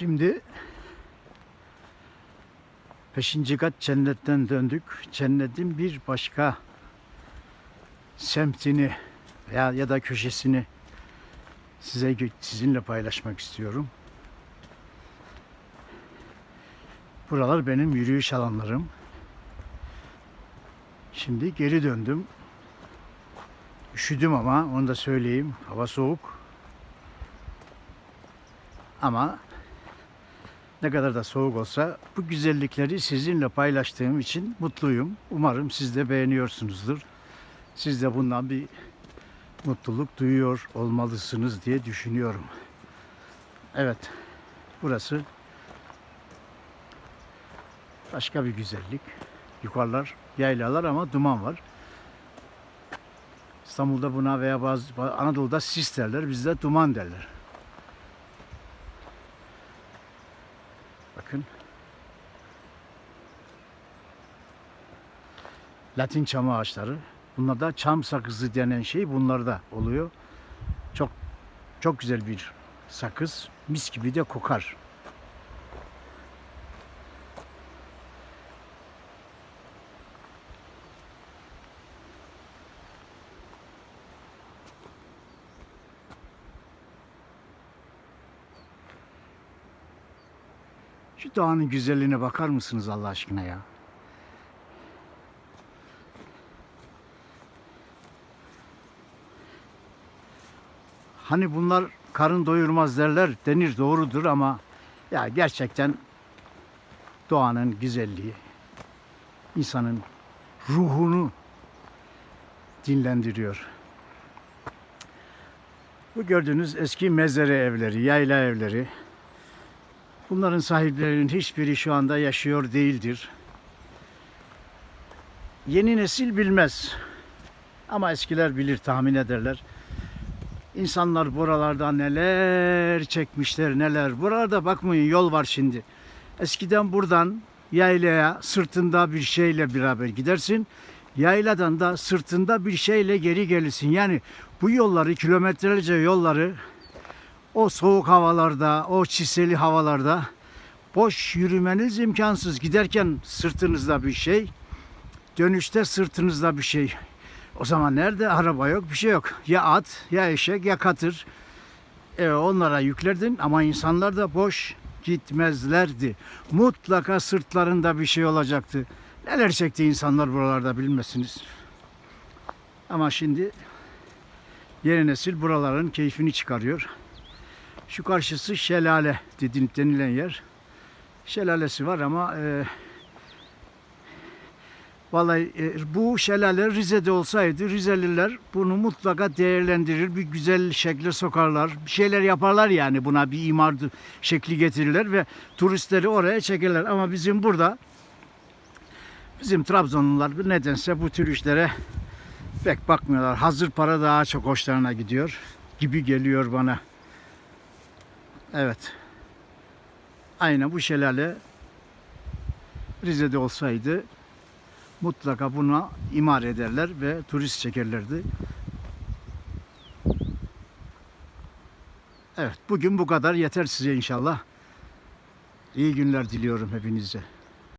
Şimdi beşinci kat cennetten döndük. Cennetin bir başka semtini ya, ya da köşesini size sizinle paylaşmak istiyorum. Buralar benim yürüyüş alanlarım. Şimdi geri döndüm. Üşüdüm ama onu da söyleyeyim. Hava soğuk. Ama ne kadar da soğuk olsa bu güzellikleri sizinle paylaştığım için mutluyum. Umarım siz de beğeniyorsunuzdur. Siz de bundan bir mutluluk duyuyor olmalısınız diye düşünüyorum. Evet. Burası başka bir güzellik. Yukarılar yaylalar ama duman var. İstanbul'da buna veya bazı Anadolu'da sis derler, bizde duman derler. Bakın. Latin çam ağaçları. Bunlarda çam sakızı denen şey bunlarda oluyor. Çok çok güzel bir sakız. Mis gibi de kokar. Şu dağın güzelliğine bakar mısınız Allah aşkına ya? Hani bunlar karın doyurmaz derler, denir doğrudur ama ya gerçekten doğanın güzelliği insanın ruhunu dinlendiriyor. Bu gördüğünüz eski mezere evleri, yayla evleri. Bunların sahiplerinin hiçbiri şu anda yaşıyor değildir. Yeni nesil bilmez. Ama eskiler bilir, tahmin ederler. İnsanlar buralarda neler çekmişler, neler. Buralarda bakmayın yol var şimdi. Eskiden buradan yaylaya sırtında bir şeyle beraber gidersin. Yayladan da sırtında bir şeyle geri gelirsin. Yani bu yolları, kilometrelerce yolları o soğuk havalarda, o çiseli havalarda boş yürümeniz imkansız. Giderken sırtınızda bir şey, dönüşte sırtınızda bir şey. O zaman nerede? Araba yok, bir şey yok. Ya at, ya eşek, ya katır. E, onlara yüklerdin ama insanlar da boş gitmezlerdi. Mutlaka sırtlarında bir şey olacaktı. Neler çekti insanlar buralarda bilmezsiniz. Ama şimdi yeni nesil buraların keyfini çıkarıyor. Şu karşısı şelale denilen yer. Şelalesi var ama e, vallahi e, bu şelale Rize'de olsaydı Rizeliler bunu mutlaka değerlendirir. Bir güzel şekle sokarlar. Bir şeyler yaparlar yani buna bir imar şekli getirirler ve turistleri oraya çekerler. Ama bizim burada bizim Trabzonlular nedense bu tür işlere pek bakmıyorlar. Hazır para daha çok hoşlarına gidiyor gibi geliyor bana. Evet. Aynen bu şelale Rize'de olsaydı mutlaka buna imar ederler ve turist çekerlerdi. Evet, bugün bu kadar yeter size inşallah. İyi günler diliyorum hepinize.